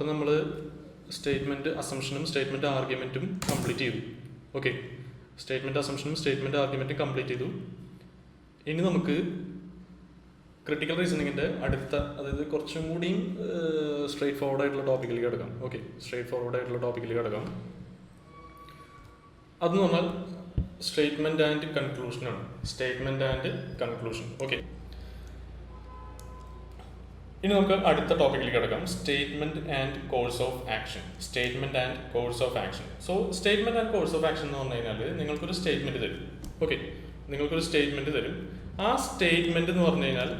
അപ്പോൾ നമ്മൾ സ്റ്റേറ്റ്മെന്റ് അസംഷനും സ്റ്റേറ്റ്മെന്റ് ആർഗ്യുമെന്റും കംപ്ലീറ്റ് ചെയ്തു. ഓക്കെ സ്റ്റേറ്റ്മെന്റ് അസംഷനും സ്റ്റേറ്റ്മെന്റ് ആർഗ്യുമെന്റും കംപ്ലീറ്റ് ചെയ്തു. ഇനി നമുക്ക് ക്രിട്ടിക്കൽ റീസണിങ്ങിന്റെ അടുത്ത അതായത് കുറച്ചും കൂടിയും സ്ട്രേറ്റ് ഫോർവേഡ് ആയിട്ടുള്ള ടോപ്പിക്കിലേക്ക് കിടക്കാം. ഓക്കെ സ്ട്രേറ്റ് ഫോർവേഡ് ആയിട്ടുള്ള ടോപ്പിക്കിലേക്ക് കിടക്കാം. അതെന്ന് പറഞ്ഞാൽ സ്റ്റേറ്റ്മെന്റ് ആൻഡ് കൺക്ലൂഷനാണ് സ്റ്റേറ്റ്മെന്റ് ആൻഡ് കൺക്ലൂഷൻ ഓക്കെ ഇനി നമുക്ക് അടുത്ത ടോപ്പിക്കിലേക്ക് കിടക്കാം. Statement and course of action statement and course of action so statement and course of action എന്ന് പറഞ്ഞു കഴിഞ്ഞാൽ നിങ്ങൾക്കൊരു സ്റ്റേറ്റ്മെന്റ് തരും. ഓക്കെ നിങ്ങൾക്കൊരു സ്റ്റേറ്റ്മെന്റ് തരും. ആ സ്റ്റേറ്റ്മെന്റ് എന്ന് പറഞ്ഞു കഴിഞ്ഞാൽ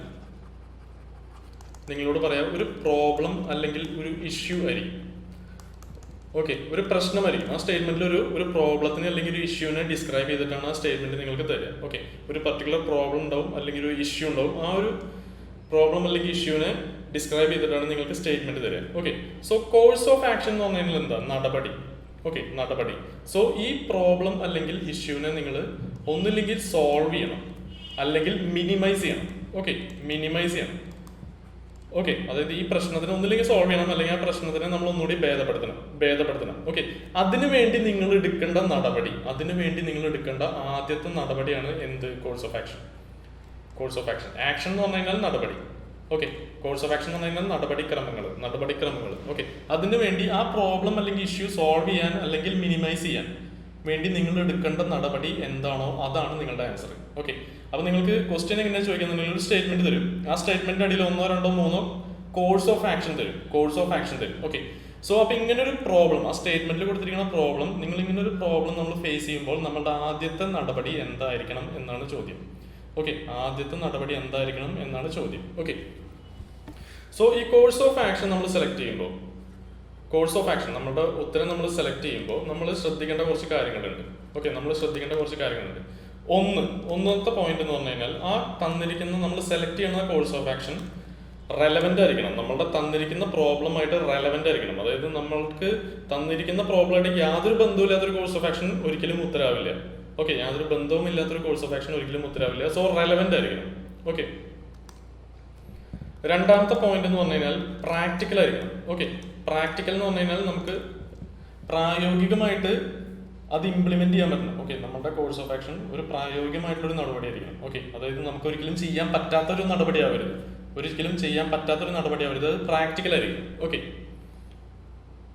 നിങ്ങളോട് പറയാം ഒരു പ്രോബ്ലം അല്ലെങ്കിൽ ഒരു ഇഷ്യൂ ആയിരിക്കും. ഓക്കെ ഒരു പ്രശ്നമായിരിക്കും ആ സ്റ്റേറ്റ്മെന്റിൽ ഒരു ഒരു പ്രോബ്ലത്തിന് അല്ലെങ്കിൽ ഒരു ഇഷ്യൂവിനെ ഡിസ്ക്രൈബ് ചെയ്തിട്ടാണ് ആ സ്റ്റേറ്റ്മെന്റ് നിങ്ങൾക്ക് തരിക. ഓക്കെ ഒരു പർട്ടിക്കുലർ പ്രോബ്ലം ഉണ്ടാവും അല്ലെങ്കിൽ ഒരു ഇഷ്യൂ ഉണ്ടാവും. ആ ഒരു പ്രോബ്ലം അല്ലെങ്കിൽ ഇഷ്യൂവിനെ ഡിസ്ക്രൈബ് ചെയ്തിട്ടാണ് നിങ്ങൾക്ക് സ്റ്റേറ്റ്മെന്റ് തരിക. Okay so course of action എന്ന് പറഞ്ഞാൽ എന്താ? നടപടി. ഓക്കെ നടപടി. സോ ഈ പ്രോബ്ലം അല്ലെങ്കിൽ ഇഷ്യൂവിനെ നിങ്ങൾ ഒന്നില്ലെങ്കിൽ സോൾവ് ചെയ്യണം. അല്ലെങ്കിൽ മിനിമൈസ് ചെയ്യണം. ഓക്കെ മിനിമൈസ് ചെയ്യണം. ഓക്കെ അതായത് ഈ പ്രശ്നത്തിന് ഒന്നില്ലെങ്കിൽ സോൾവ് ചെയ്യണം. അല്ലെങ്കിൽ ആ പ്രശ്നത്തിനെ നമ്മൾ ഒന്നുകൂടി ഭേദപ്പെടുത്തണം. ഭേദപ്പെടുത്തണം. ഓക്കെ അതിനു വേണ്ടി നിങ്ങൾ എടുക്കേണ്ട നടപടി. അതിനു വേണ്ടി നിങ്ങൾ എടുക്കേണ്ട ആദ്യത്തെ നടപടിയാണ് എന്ത്? Course of action course of action action എന്ന് പറഞ്ഞു കഴിഞ്ഞാൽ നടപടി. ഓക്കെ കോഴ്സ് ഓഫ് ആക്ഷൻ എന്ന് പറഞ്ഞു കഴിഞ്ഞാൽ നടപടിക്രമങ്ങൾ നടപടിക്രമങ്ങൾ. ഓക്കെ അതിനു വേണ്ടി ആ പ്രോബ്ലം അല്ലെങ്കിൽ ഇഷ്യൂ സോൾവ് ചെയ്യാൻ അല്ലെങ്കിൽ മിനിമൈസ് ചെയ്യാൻ വേണ്ടി നിങ്ങൾ എടുക്കേണ്ട നടപടി എന്താണോ അതാണ് നിങ്ങളുടെ ആൻസർ ഓക്കെ അപ്പോൾ നിങ്ങൾക്ക് ക്വസ്റ്റ്യൻ എങ്ങനെയാണ് ചോദിക്കുന്നത് ഒരു സ്റ്റേറ്റ്മെന്റ് തരും. ആ സ്റ്റേറ്റ്മെന്റ് അടിയിൽ ഒന്നോ രണ്ടോ മൂന്നോ കോഴ്സ് ഓഫ് ആക്ഷൻ തരും. കോഴ്സ് ഓഫ് ആക്ഷൻ തരും. ഓക്കെ സോ അപ്പോൾ ഇങ്ങനെ ഒരു പ്രോബ്ലം ആ സ്റ്റേറ്റ്മെന്റിൽ കൊടുത്തിരിക്കുന്ന പ്രോബ്ലം നിങ്ങൾ ഇങ്ങനെ ഒരു പ്രോബ്ലം നമ്മൾ ഫേസ് ചെയ്യുമ്പോൾ നമ്മളുടെ ആദ്യത്തെ നടപടി എന്തായിരിക്കണം എന്നാണ് ചോദ്യം. ഓക്കെ ആദ്യത്തെ നടപടി എന്തായിരിക്കണം എന്നാണ് ചോദ്യം. ഓക്കെ സോ ഈ കോഴ്സ് ഓഫ് ആക്ഷൻ നമ്മൾ സെലക്ട് ചെയ്യുമ്പോൾ കോഴ്സ് ഓഫ് ആക്ഷൻ നമ്മുടെ ഉത്തരം നമ്മൾ സെലക്ട് ചെയ്യുമ്പോൾ നമ്മൾ ശ്രദ്ധിക്കേണ്ട കുറച്ച് കാര്യങ്ങളുണ്ട്. ഓക്കെ നമ്മൾ ശ്രദ്ധിക്കേണ്ട കുറച്ച് കാര്യങ്ങളുണ്ട്. ഒന്ന് ഒന്നാമത്തെ പോയിന്റ് എന്ന് പറഞ്ഞു കഴിഞ്ഞാൽ ആ തന്നിരിക്കുന്ന നമ്മൾ സെലക്ട് ചെയ്യുന്ന കോഴ്സ് ഓഫ് ആക്ഷൻ റെലവെന്റ് ആയിരിക്കണം. നമ്മളുടെ തന്നിരിക്കുന്ന പ്രോബ്ലം ആയിട്ട് റെലവെന്റ് ആയിരിക്കണം. അതായത് നമ്മൾക്ക് തന്നിരിക്കുന്ന പ്രോബ്ലം ആയിട്ട് യാതൊരു ബന്ധവുമില്ലാത്തൊരു കോഴ്സ് ഓഫ് ആക്ഷൻ ഒരിക്കലും ഉത്തരാവില്ല ഓക്കെ യാതൊരു ബന്ധവും ഇല്ലാത്തൊരു കോഴ്സ് ഓഫ് ആക്ഷൻ ഒരിക്കലും ഉത്തരവില്ല. സോ റെലവെന്റ് ആയിരിക്കണം. ഓക്കെ രണ്ടാമത്തെ പോയിന്റ് എന്ന് പറഞ്ഞു കഴിഞ്ഞാൽ പ്രാക്ടിക്കൽ ആയിരിക്കണം. ഓക്കെ പ്രാക്ടിക്കൽ എന്ന് പറഞ്ഞു കഴിഞ്ഞാൽ നമുക്ക് പ്രായോഗികമായിട്ട് അത് ഇംപ്ലിമെന്റ് ചെയ്യാൻ പറ്റണം. ഓക്കെ നമ്മുടെ കോഴ്സ് ഓഫ് ആക്ഷൻ ഒരു പ്രായോഗികമായിട്ടുള്ള നടപടി ആയിരിക്കണം ഓക്കെ അതായത് നമുക്ക് ഒരിക്കലും ചെയ്യാൻ പറ്റാത്തൊരു നടപടി ആവരുത് ഒരിക്കലും ചെയ്യാൻ പറ്റാത്തൊരു നടപടി ആവരുത് അത് പ്രാക്ടിക്കൽ ആയിരിക്കും ഓക്കെ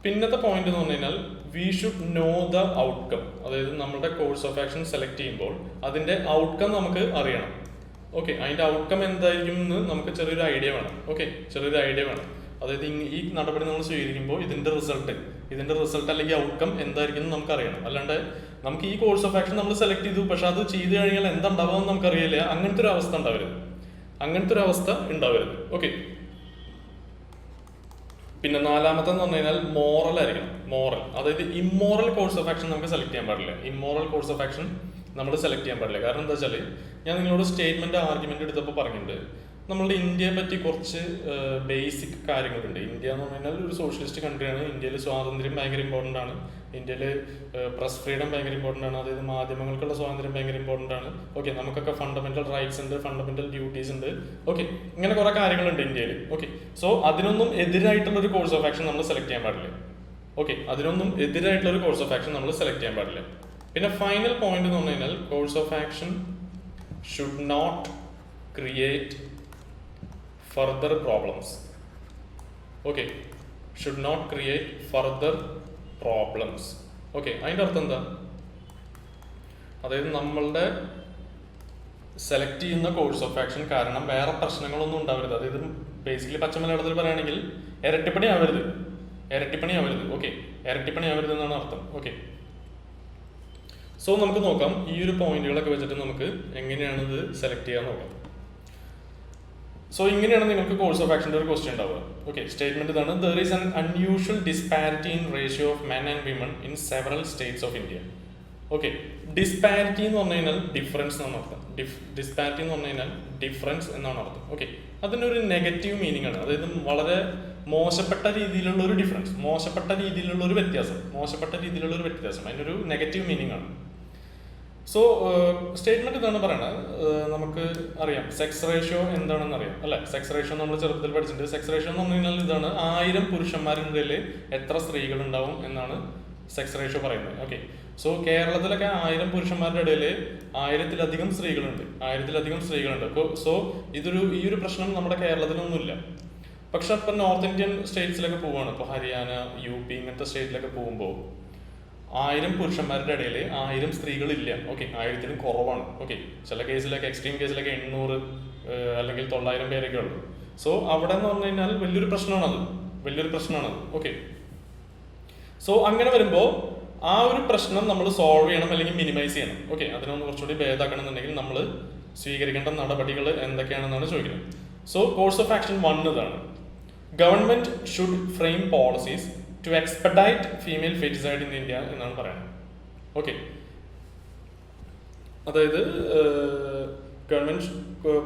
പിന്നത്തെ പോയിന്റ് എന്ന് പറഞ്ഞു കഴിഞ്ഞാൽ we should know the outcome അതായത് നമ്മുടെ കോഴ്സ് ഓഫ് ആക്ഷൻ സെലക്ട് ചെയ്യുമ്പോൾ അതിന്റെ ഔട്ട്കം നമുക്ക് അറിയണം. ഓക്കെ അതിന്റെ ഔട്ട്കം എന്തായിരിക്കും എന്ന് നമുക്ക് ചെറിയൊരു ഐഡിയ വേണം. ഓക്കെ ചെറിയൊരു ഐഡിയ വേണം. അതായത് ഈ നടപടി നമ്മൾ സ്വീകരിക്കുമ്പോൾ ഇതിന്റെ റിസൾട്ട് ഇതിന്റെ റിസൾട്ട് അല്ലെങ്കിൽ ഔട്ട്കം എന്തായിരിക്കും നമുക്ക് അറിയണം. അല്ലാണ്ട് നമുക്ക് ഈ കോഴ്സ് ഓഫ് ആക്ഷൻ നമ്മൾ സെലക്ട് ചെയ്തു പക്ഷെ അത് ചെയ്തു കഴിഞ്ഞാൽ എന്താ ഉണ്ടാവുക എന്ന് നമുക്കറിയില്ല. അങ്ങനത്തെ ഒരു അവസ്ഥ ഉണ്ടാവരുത്. അങ്ങനത്തെ ഒരു അവസ്ഥ ഉണ്ടാവരുത്. ഓക്കെ പിന്നെ നാലാമത്തെ എന്ന് പറഞ്ഞു കഴിഞ്ഞാൽ മോറൽ ആയിരിക്കണം. മോറൽ അതായത് ഇമ്മോറൽ കോഴ്സ് ഓഫ് ആക്ഷൻ നമുക്ക് സെലക്ട് ചെയ്യാൻ പാടില്ല. ഇമ്മോറൽ കോഴ്സ് ഓഫ് ആക്ഷൻ നമ്മൾ സെലക്ട് ചെയ്യാൻ പാടില്ല. കാരണം എന്താ വെച്ചാൽ ഞാൻ നിങ്ങളോട് സ്റ്റേറ്റ്മെന്റ് ആർഗ്യുമെന്റ് എടുത്തപ്പോൾ പറഞ്ഞിട്ടുണ്ട്. നമ്മളുടെ ഇന്ത്യയെ പറ്റി കുറച്ച് ബേസിക് കാര്യങ്ങളുണ്ട്. ഇന്ത്യ എന്ന് പറഞ്ഞു കഴിഞ്ഞാൽ ഒരു സോഷ്യലിസ്റ്റ് കൺട്രിയാണ് ഇന്ത്യയിൽ സ്വാതന്ത്ര്യം ഭയങ്കര ഇമ്പോർട്ടന്റ് ആണ്. ഇന്ത്യയിൽ പ്രസ് ഫ്രീഡം ഭയങ്കര ഇമ്പോർട്ടന്റ് ആണ്. അതായത് മാധ്യമങ്ങൾക്കുള്ള സ്വാതന്ത്ര്യം ഭയങ്കര ഇമ്പോർട്ടന്റ് ആണ്. ഓക്കെ നമുക്കൊക്കെ ഫണ്ടമെന്റൽ റൈറ്റ്സ് ഉണ്ട് ഫണ്ടമെന്റൽ ഡ്യൂട്ടീസ് ഉണ്ട്. ഓക്കെ ഇങ്ങനെ കുറെ കാര്യങ്ങളുണ്ട് ഇന്ത്യയിൽ. ഓക്കെ സോ അതിനൊന്നും എതിരായിട്ടുള്ള ഒരു കോഴ്സ് ഓഫ് ആക്ഷൻ നമ്മൾ സെലക്ട് ചെയ്യാൻ പാടില്ല. ഓക്കെ അതിനൊന്നും എതിരായിട്ടുള്ള ഒരു കോഴ്സ് ഓഫ് ആക്ഷൻ നമ്മൾ സെലക്ട് ചെയ്യാൻ പാടില്ല. പിന്നെ ഫൈനൽ പോയിന്റ് എന്ന് പറഞ്ഞു കഴിഞ്ഞാൽ course of action should not create further problems okay should not create further problems okay അതിന്റെ അർത്ഥം എന്താ? അതായത് നമ്മളുടെ സെലക്ട് ചെയ്യുന്ന കോഴ്സ് ഓഫ് ആക്ഷൻ കാരണം വേറെ പ്രശ്നങ്ങളൊന്നും ഉണ്ടാവരുത്. അതായത് ബേസിക്കലി പച്ചമലയാളത്തിൽ പറയുകയാണെങ്കിൽ ഇരട്ടിപ്പണി ആവരുത്. ഇരട്ടിപ്പണി ആവരുത്. ഓക്കെ ഇരട്ടിപ്പണി ആവരുത് എന്നാണ് അർത്ഥം. ഓക്കെ സോ നമുക്ക് നോക്കാം. ഈ ഒരു പോയിന്റുകളൊക്കെ വെച്ചിട്ട് നമുക്ക് എങ്ങനെയാണ് ഇത് സെലക്ട് ചെയ്യാൻ നോക്കാം. സോ ഇങ്ങനെയാണ് നിങ്ങൾക്ക് കോഴ്സ് ഓഫ് ആക്ഷന്റെ ഒരു ക്വസ്റ്റ്യൻ ഉണ്ടാവുക. ഓക്കെ സ്റ്റേറ്റ്മെന്റ് ഇതാണ്. There is an unusual disparity in ratio of men and women in several states of India okay disparity എന്ന് പറഞ്ഞു കഴിഞ്ഞാൽ ഡിഫറൻസ് എന്നാണ് അർത്ഥം. ഡിസ്പാരിറ്റി എന്ന് പറഞ്ഞു കഴിഞ്ഞാൽ ഡിഫറൻസ് എന്നാണ് അർത്ഥം. ഓക്കെ അതിനൊരു നെഗറ്റീവ് മീനിങ് ആണ്. അതായത് വളരെ മോശപ്പെട്ട രീതിയിലുള്ള ഒരു ഡിഫറൻസ് മോശപ്പെട്ട രീതിയിലുള്ള ഒരു വ്യത്യാസം മോശപ്പെട്ട രീതിയിലുള്ള ഒരു വ്യത്യാസം. അതിനൊരു നെഗറ്റീവ് മീനിങ് ആണ്. സോ സ്റ്റേറ്റ്മെന്റ് ഇതാണ് പറയണത്. നമുക്ക് അറിയാം. സെക്സ് റേഷ്യോ എന്താണെന്ന് അറിയാം. അല്ലെ? സെക്സ് റേഷ്യോ നമ്മൾ ചെറുപ്പത്തിൽ പഠിച്ചിട്ടുണ്ട്. സെക്സ് റേഷ്യോ എന്ന് പറഞ്ഞു കഴിഞ്ഞാൽ ഇതാണ് ആയിരം പുരുഷന്മാരുടെ ഇടയിൽ എത്ര സ്ത്രീകൾ ഉണ്ടാവും എന്നാണ് സെക്സ് റേഷ്യോ പറയുന്നത്. ഓക്കെ സോ കേരളത്തിലൊക്കെ ആയിരം പുരുഷന്മാരുടെ ഇടയിൽ ആയിരത്തിലധികം സ്ത്രീകളുണ്ട്. ആയിരത്തിലധികം സ്ത്രീകളുണ്ട്. അപ്പോൾ സോ ഇതൊരു ഈ ഒരു പ്രശ്നം നമ്മുടെ കേരളത്തിലൊന്നുമില്ല. പക്ഷെ ഇപ്പം നോർത്ത് ഇന്ത്യൻ സ്റ്റേറ്റ്സിലൊക്കെ പോവാണ്. ഇപ്പോൾ ഹരിയാന യു പി ഇങ്ങനത്തെ സ്റ്റേറ്റിലൊക്കെ പോകുമ്പോൾ ആയിരം പുരുഷന്മാരുടെ ഇടയിൽ ആയിരം സ്ത്രീകളില്ല. ഓക്കെ ആയിരത്തിലും കുറവാണ്. ഓക്കെ ചില കേസിലൊക്കെ എക്സ്ട്രീം കേസിലൊക്കെ എണ്ണൂറ് അല്ലെങ്കിൽ തൊള്ളായിരം പേരൊക്കെ ഉള്ളു. സോ അവിടെ എന്ന് പറഞ്ഞു കഴിഞ്ഞാൽ വലിയൊരു പ്രശ്നമാണത്. വലിയൊരു പ്രശ്നമാണത്. ഓക്കെ സോ അങ്ങനെ വരുമ്പോൾ ആ ഒരു പ്രശ്നം നമ്മൾ സോൾവ് ചെയ്യണം അല്ലെങ്കിൽ മിനിമൈസ് ചെയ്യണം. ഓക്കെ അതിനൊന്ന് കുറച്ചുകൂടി ഭേദാക്കണം എന്നുണ്ടെങ്കിൽ നമ്മൾ സ്വീകരിക്കേണ്ട നടപടികൾ എന്തൊക്കെയാണെന്നാണ് ചോദിക്കുന്നത്. So course of action one ഇതാണ്. Government should frame policies to expedite female foeticide in India എന്നാണ് പറയുന്നത്. ഓക്കെ അതായത് ഗവൺമെന്റ്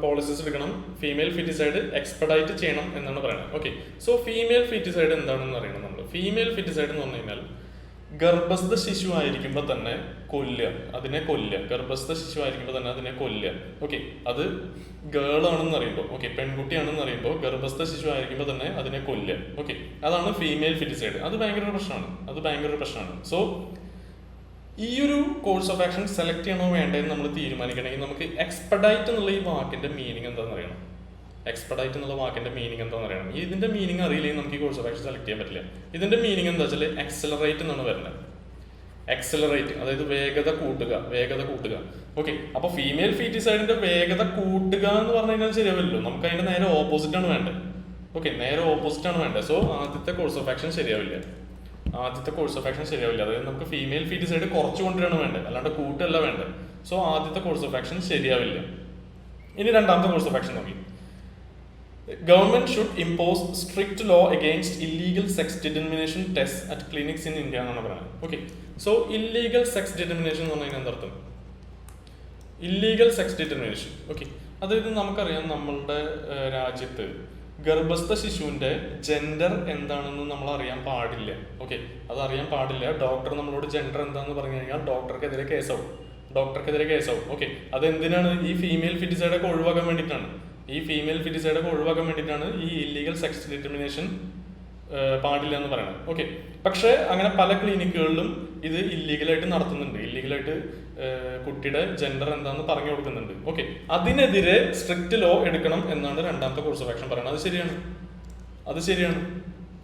പോളിസീസ് എടുക്കണം ഫീമെയിൽ ഫിറ്റിസൈഡ് എക്സ്പെർഡൈറ്റ് ചെയ്യണം എന്നാണ് പറയുന്നത്. ഓക്കെ സോ ഫീമെയിൽ ഫിറ്റിസൈഡ് എന്താണെന്ന് അറിയണം നമ്മൾ. ഫീമെയിൽ ഫിറ്റിസൈഡ് എന്ന് പറഞ്ഞു കഴിഞ്ഞാൽ ഗർഭസ്ഥ ശിശു ആയിരിക്കുമ്പോൾ തന്നെ കൊല്ലുക. അതിനെ കൊല്ലുക. ഗർഭസ്ഥ ശിശു ആയിരിക്കുമ്പോൾ തന്നെ അതിനെ കൊല്ലുക. ഓക്കെ അത് ഗേൾ ആണെന്ന് അറിയുമ്പോൾ ഓക്കെ പെൺകുട്ടിയാണെന്ന് അറിയുമ്പോൾ ഗർഭസ്ഥ ശിശു ആയിരിക്കുമ്പോൾ തന്നെ അതിനെ കൊല്ലുക. ഓക്കെ അതാണ് ഫീമെയിൽ ഫിറ്റിസൈഡ് അത് ഭയങ്കര ഒരു പ്രശ്നമാണ്. അത് ഭയങ്കര ഒരു പ്രശ്നമാണ്. സോ ഈ ഒരു കോഴ്സ് ഓഫ് ആക്ഷൻ സെലക്ട് ചെയ്യണോ വേണ്ടതെന്ന് നമ്മൾ തീരുമാനിക്കണമെങ്കിൽ നമുക്ക് എക്സ്പെഡൈറ്റ് എന്നുള്ള ഈ വാക്കിന്റെ മീനിങ് എന്താണെന്ന് അറിയണം. എക്സ്പെഡൈറ്റ് എന്നുള്ള വാക്കിന്റെ മീനിങ് എന്താണെന്ന് അറിയണം. ഇതിന്റെ മീനിങ് അറിയില്ലെങ്കിൽ നമുക്ക് ഈ കോഴ്സ് ആക്ഷൻ സെലക്ട് ചെയ്യാൻ പറ്റില്ല. ഇതിന്റെ മീനിങ് എന്താ വെച്ചാൽ എക്സലറേറ്റ് എന്നാണ് വരുന്നത്. എക്സലറേറ്റ് അതായത് വേഗത കൂട്ടുക വേഗത കൂട്ടുക. ഓക്കെ അപ്പൊ ഫീമെയിൽ ഫീറ്റിസൈഡിന്റെ വേഗത കൂട്ടുക എന്ന് പറഞ്ഞു കഴിഞ്ഞാൽ ശരിയാവില്ലല്ലോ. നമുക്ക് അതിന്റെ നേരെ ഓപ്പോസിറ്റ് ആണ് വേണ്ടത്. ഓക്കെ നേരെ ഓപ്പോസിറ്റ് ആണ് വേണ്ടത്. സോ ആദ്യത്തെ കോഴ്സ് ഓഫ് ആക്ഷൻ ശരിയാവില്ല. ആദ്യത്തെ കോഴ്സ് ഓഫ് ആക്ഷൻ ശരിയാവില്ല. അതായത് നമുക്ക് ഫീമെയിൽ ഫീറ്റിസൈഡ് കുറച്ച് കൊണ്ടുവരാണ് വേണ്ടത്. അല്ലാണ്ട് കൂട്ടല്ല വേണ്ടത്. സോ ആദ്യത്തെ കോഴ്സ് ഓഫ് ആക്ഷൻ ശരിയാവില്ല. ഇനി രണ്ടാമത്തെ കോഴ്സ് ഓഫ് ആക്ഷൻ നോക്കി. Government should impose strict law against illegal sex determination test at clinics in India എന്നാണ് പറയുന്നത്. Okay so illegal sex determination എന്ന് പറഞ്ഞാൽ എന്തർത്ഥം ഇല്ലീഗൽ സെക്സ് ഡിറ്റർമിനേഷൻ ഓക്കെ അതായത് നമുക്കറിയാം നമ്മളുടെ രാജ്യത്ത് ഗർഭസ്ഥ ശിശുവിന്റെ ജെൻഡർ എന്താണെന്ന് നമ്മൾ അറിയാൻ പാടില്ല. ഓക്കെ അത് അറിയാൻ പാടില്ല. ഡോക്ടർ നമ്മളോട് ജെൻഡർ എന്താണെന്ന് പറഞ്ഞു കഴിഞ്ഞാൽ ഡോക്ടർക്കെതിരെ കേസാവും ഡോക്ടർക്കെതിരെ കേസാവും ഓക്കെ അതെന്തിനാണ്? ഈ ഫീമെയിൽ ഫിറ്റിസൈഡൊക്കെ ഒഴിവാക്കാൻ വേണ്ടിയിട്ടാണ്. ഈ ഫീമെയിൽ ഫിറ്റിസൈഡ് ഒക്കെ ഒഴിവാക്കാൻ വേണ്ടിയിട്ടാണ് ഈ ഇല്ലീഗൽ സെക്സ് ഡിറ്റർമിനേഷൻ പാടില്ല എന്ന് പറയുന്നത്. ഓക്കെ പക്ഷേ അങ്ങനെ പല ക്ലിനിക്കുകളിലും ഇത് ഇല്ലീഗലായിട്ട് നടത്തുന്നുണ്ട്. ഇല്ലീഗലായിട്ട് കുട്ടിയുടെ ജെൻഡർ എന്താണെന്ന് പറഞ്ഞു കൊടുക്കുന്നുണ്ട്. ഓക്കെ അതിനെതിരെ സ്ട്രിക്റ്റ് ലോ എടുക്കണം എന്നാണ് രണ്ടാമത്തെ കോഴ്സ് ഓഫ് ആക്ഷൻ പറയുന്നത്. അത് ശരിയാണ്. അത് ശരിയാണ്.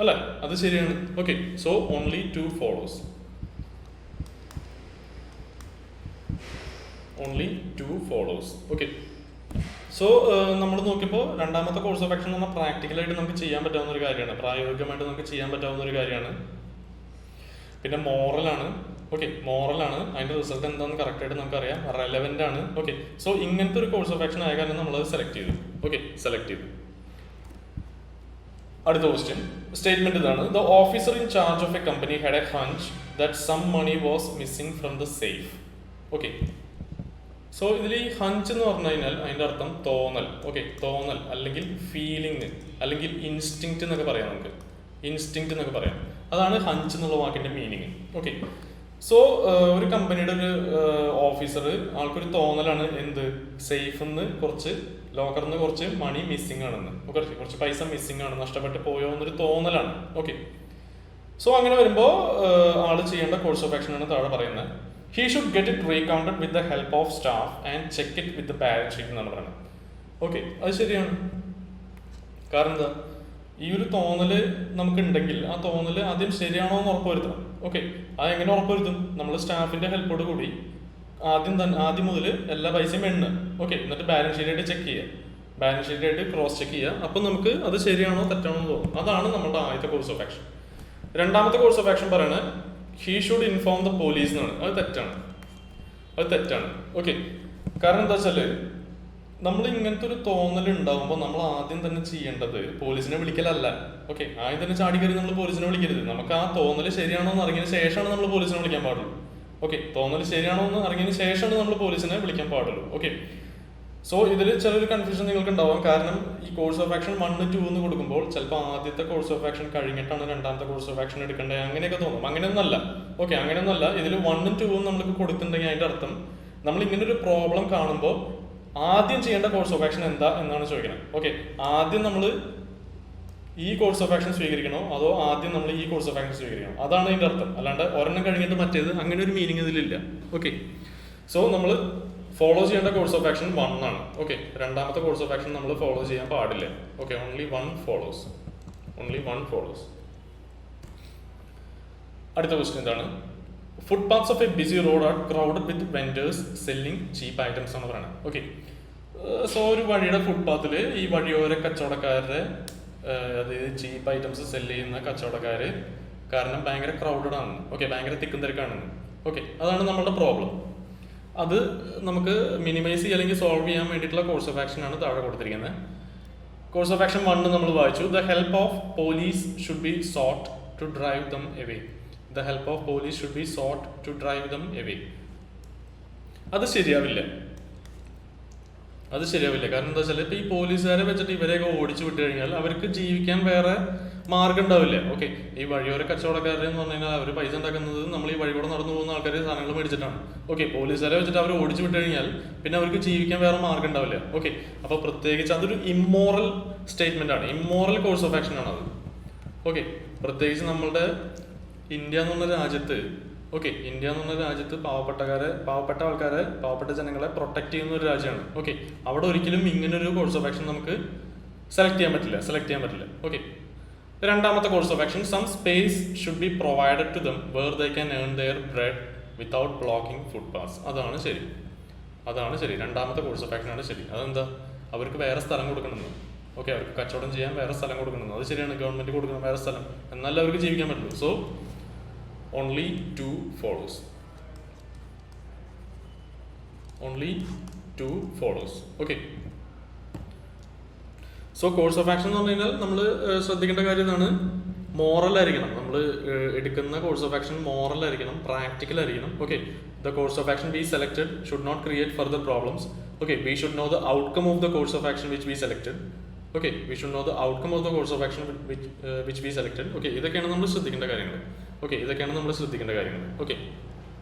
അല്ല? അത് ശരിയാണ്. Okay so only two follows only two follows okay so നമ്മൾ നോക്കിയപ്പോൾ രണ്ടാമത്തെ കോഴ്സ് ഓഫ് ആക്ഷൻ പറഞ്ഞാൽ പ്രാക്ടിക്കലായിട്ട് നമുക്ക് ചെയ്യാൻ പറ്റാവുന്ന ഒരു കാര്യമാണ്. പ്രായോഗികമായിട്ട് നമുക്ക് ചെയ്യാൻ പറ്റാവുന്ന ഒരു കാര്യമാണ്. പിന്നെ മോറലാണ് ഓക്കെ മോറലാണ് അതിന്റെ റിസൾട്ട് എന്താണെന്ന് കറക്റ്റ് ആയിട്ട് നമുക്കറിയാം. റെലവെന്റ് ആണ്. ഓക്കെ സോ ഇങ്ങനത്തെ ഒരു കോഴ്സ് ഓഫ് ആക്ഷൻ ആയ കാരണം നമ്മൾ സെലക്ട് ചെയ്തു. ഓക്കെ സെലക്ട് ചെയ്തു. അടുത്ത ക്വസ്റ്റ്യൻ സ്റ്റേറ്റ്മെന്റ് ഇതാണ്. The officer in charge of a company had a hunch that some money was missing from the safe okay so ഇതിൽ ഈ ഹഞ്ച് എന്ന് പറഞ്ഞു കഴിഞ്ഞാൽ അതിന്റെ അർത്ഥം തോന്നൽ. ഓക്കെ തോന്നൽ അല്ലെങ്കിൽ ഫീലിംഗ് അല്ലെങ്കിൽ ഇൻസ്റ്റിങ് എന്നൊക്കെ പറയാം നമുക്ക്. ഇൻസ്റ്റിങ് എന്നൊക്കെ പറയാം. അതാണ് ഹഞ്ച് എന്നുള്ള വാക്കിന്റെ മീനിങ് ഓക്കെ സോ ഒരു കമ്പനിയുടെ ഒരു ഓഫീസർ ആൾക്കൊരു തോന്നലാണ് എന്ത്? സേഫ് എന്ന് കുറച്ച് ലോക്കറിൽ നിന്ന് കുറച്ച് മണി മിസ്സിംഗ് ആണെന്ന്. കുറച്ച് കുറച്ച് പൈസ മിസ്സിംഗ് ആണ് നഷ്ടപ്പെട്ട് പോയോ എന്നൊരു തോന്നലാണ്. ഓക്കെ സോ അങ്ങനെ വരുമ്പോൾ ആൾ ചെയ്യേണ്ട കോഴ്സ് ഓഫ് ആക്ഷൻ ആണ് താഴെ പറയുന്നത്. He should get it recounted with the help of staff and check it with balance sheet എന്നാണ് പറയുന്നത്. ഓക്കെ അത് ശരിയാണ്. കാരണം എന്താ? ഈ ഒരു തോന്നൽ നമുക്ക് ഉണ്ടെങ്കിൽ ആ തോന്നൽ ആദ്യം ശരിയാണോ എന്ന് ഉറപ്പുവരുത്തണം ഓക്കെ അത് എങ്ങനെ ഉറപ്പുവരുത്തും നമ്മൾ സ്റ്റാഫിന്റെ ഹെൽപ്പോട് കൂടി ആദ്യം തന്നെ ആദ്യം മുതൽ എല്ലാ പൈസയും എണ്ണ ഓക്കെ എന്നിട്ട് ബാലൻസ് ഷീറ്റ് ആയിട്ട് ചെക്ക് ചെയ്യുക. ബാലൻസ് ഷീറ്റ് ആയിട്ട് ക്രോസ് ചെക്ക് ചെയ്യുക. അപ്പം നമുക്ക് അത് ശരിയാണോ തെറ്റാണോ എന്ന് തോന്നും. അതാണ് നമ്മുടെ ആദ്യത്തെ കോഴ്സ് ഓഫ് ആക്ഷൻ രണ്ടാമത്തെ കോഴ്സ് ഓഫ് ആക്ഷൻ പറയുന്നത് he should inform the police എന്നാണ്. അത് തെറ്റാണ്. അത് തെറ്റാണ്. ഓക്കെ കാരണം എന്താ വെച്ചാൽ നമ്മൾ ഇങ്ങനത്തെ ഒരു തോന്നൽ ഉണ്ടാകുമ്പോൾ നമ്മൾ ആദ്യം തന്നെ ചെയ്യേണ്ടത് പോലീസിനെ വിളിക്കലല്ല. ഓക്കെ ആദ്യം തന്നെ ചാടി കയറി നമ്മൾ പോലീസിനെ വിളിക്കരുത്. നമുക്ക് ആ തോന്നൽ ശരിയാണോ എന്ന് അറിഞ്ഞതിന് ശേഷമാണ് നമ്മൾ പോലീസിനെ വിളിക്കാൻ പാടുള്ളൂ. ഓക്കെ തോന്നൽ ശരിയാണോ എന്ന് അറിഞ്ഞതിന് ശേഷമാണ് നമ്മൾ പോലീസിനെ വിളിക്കാൻ പാടുള്ളൂ. ഓക്കെ സോ ഇതിൽ ചിലൊരു കൺഫ്യൂഷൻ നിങ്ങൾക്ക് ഉണ്ടാവാം കാരണം ഈ course of action one two എന്ന് കൊടുക്കുമ്പോൾ ചിലപ്പോൾ ആദ്യത്തെ കോഴ്സ് ഓഫ് ആക്ഷൻ കഴിഞ്ഞിട്ടാണ് രണ്ടാമത്തെ കോഴ്സ് ഓഫ് ആക്ഷൻ എടുക്കേണ്ടത്. അങ്ങനെയൊക്കെ തോന്നും. അങ്ങനെയൊന്നല്ല. ഓക്കെ അങ്ങനെയൊന്നല്ല. ഇതിൽ വണ്ണും ടൂവും നമുക്ക് കൊടുത്തിട്ടുണ്ടെങ്കിൽ അതിന്റെ അർത്ഥം നമ്മൾ ഇങ്ങനെ ഒരു പ്രോബ്ലം കാണുമ്പോൾ ആദ്യം ചെയ്യേണ്ട കോഴ്സ് ഓഫ് ആക്ഷൻ എന്താ എന്നാണ് ചോദിക്കുന്നത്. ഓക്കെ ആദ്യം നമ്മൾ ഈ കോഴ്സ് ഓഫ് ആക്ഷൻ സ്വീകരിക്കണോ? അതോ ആദ്യം നമ്മൾ ഈ കോഴ്സ് ഓഫ് ആക്ഷൻ സ്വീകരിക്കണം? അതാണ് അതിന്റെ അർത്ഥം. അല്ലാണ്ട് ഒരെണ്ണം കഴിഞ്ഞിട്ട് മറ്റേത് അങ്ങനെ ഒരു മീനിങ് ഇതിലില്ല. ഓക്കെ സോ നമ്മൾ ഫോളോ ചെയ്യേണ്ട കോഴ്സ് ഓഫ് ആക്ഷൻ വൺ ആണ്. ഓക്കെ രണ്ടാമത്തെ കോഴ്സ് ഓഫ് ആക്ഷൻ നമ്മൾ ഫോളോ ചെയ്യാൻ പാടില്ല? Okay only one follows only one follows അടുത്ത ക്വസ്റ്റ്യൻ എന്താണ്? Footpaths of a busy road are crowded with vendors selling cheap items എന്ന് പറയുന്നത് ഓക്കെ സോ ഒരു വഴിയുടെ ഫുട്പാത്തിൽ ഈ വഴിയോര കച്ചവടക്കാരുടെ അതായത് ചീപ്പ് ഐറ്റംസ് സെല്ല് ചെയ്യുന്ന കച്ചവടക്കാർ കാരണം ഭയങ്കര ക്രൗഡഡ് ആണ്. ഓക്കെ ഭയങ്കര തിക്കും തിരക്കാണെന്ന് ഓക്കെ അതാണ് നമ്മളുടെ പ്രോബ്ലം അത് നമുക്ക് മിനിമൈസ് ചെയ്യുക അല്ലെങ്കിൽ സോൾവ് ചെയ്യാൻ വേണ്ടിയിട്ടുള്ള കോഴ്സ് ഓഫ് ആക്ഷൻ ആണ് താഴെ കൊടുത്തിരിക്കുന്നത്. കോഴ്സ് ഓഫ് ആക്ഷൻ വണ്ണ് നമ്മൾ വായിച്ചു. The help of police should be sought to drive them away the help of police should be sought to drive them away അത് ശരിയാവില്ല. അത് ശരിയാവില്ല. കാരണം എന്താ വെച്ചാൽ ഇപ്പൊ ഈ പോലീസുകാരെ വെച്ചിട്ട് ഇവരെയൊക്കെ ഓടിച്ചു വിട്ടു കഴിഞ്ഞാൽ അവർക്ക് ജീവിക്കാൻ വേറെ മാർഗം ഉണ്ടാവില്ല. ഓക്കെ ഈ വഴിയോര കച്ചവടക്കാരെന്ന് പറഞ്ഞു കഴിഞ്ഞാൽ അവർ പൈസ ഉണ്ടാക്കുന്നത് നമ്മൾ ഈ വഴികൂടെ നടന്നു പോകുന്ന ആൾക്കാർ സാധനങ്ങൾ മേടിച്ചിട്ടാണ്. ഓക്കെ പോലീസുകാരെ വെച്ചിട്ട് അവർ ഓടിച്ചു വിട്ട് കഴിഞ്ഞാൽ പിന്നെ അവർക്ക് ജീവിക്കാൻ വേറെ മാർഗം ഉണ്ടാവില്ല. ഓക്കെ അപ്പൊ പ്രത്യേകിച്ച് അതൊരു ഇമ്മോറൽ സ്റ്റേറ്റ്മെന്റ് ആണ്. ഇമ്മോറൽ കോഴ്സ് ഓഫ് ആക്ഷൻ ആണ് അത് ഓക്കെ പ്രത്യേകിച്ച് നമ്മളുടെ ഇന്ത്യ എന്ന് പറഞ്ഞ രാജ്യത്ത് ഓക്കെ ഇന്ത്യ എന്ന് പറഞ്ഞ രാജ്യത്ത് പാവപ്പെട്ടക്കാരെ പാവപ്പെട്ട ആൾക്കാരെ പാവപ്പെട്ട ജനങ്ങളെ പ്രൊട്ടക്ട് ചെയ്യുന്ന ഒരു രാജ്യമാണ്. ഓക്കെ അവിടെ ഒരിക്കലും ഇങ്ങനൊരു കോഴ്സ് ഓഫ് ആക്ഷൻ നമുക്ക് സെലക്ട് ചെയ്യാൻ പറ്റില്ല സെലക്ട് ചെയ്യാൻ പറ്റില്ല. ഓക്കെ രണ്ടാമത്തെ course of action some space should be provided to them where they can earn their bread without blocking footpaths അതാണ് ശരി. അതാണ് ശരി. രണ്ടാമത്തെ കോഴ്സ് ഓഫ് ആണ് ശരി. അതെന്താ? അവർക്ക് വേറെ സ്ഥലം കൊടുക്കണമെന്ന്. ഓക്കെ അവർക്ക് കച്ചവടം ചെയ്യാൻ വേറെ സ്ഥലം കൊടുക്കണമെന്ന്. അത് ശരിയാണ്. ഗവൺമെന്റ് കൊടുക്കണം വേറെ സ്ഥലം. എന്നാലും അവർക്ക് ജീവിക്കാൻ പറ്റുള്ളൂ. So only two follows only two follows okay so course of action എന്ന് പറഞ്ഞു കഴിഞ്ഞാൽ നമ്മൾ ശ്രദ്ധിക്കേണ്ട കാര്യം എന്താണ് മോറൽ ആയിരിക്കണം. നമ്മൾ എടുക്കുന്ന കോഴ്സ് ഓഫ് ആക്ഷൻ മോറൽ ആയിരിക്കണം പ്രാക്ടിക്കൽ ആയിരിക്കണം. Okay the course of action be selected should not create further problems okay we should know the outcome of the course of action which be selected okay we should know the outcome of the course of action which be selected okay ഇതൊക്കെയാണ് നമ്മൾ ശ്രദ്ധിക്കേണ്ട കാര്യങ്ങൾ okay ഇതൊക്കെയാണ് നമ്മൾ ശ്രദ്ധിക്കേണ്ട കാര്യങ്ങൾ okay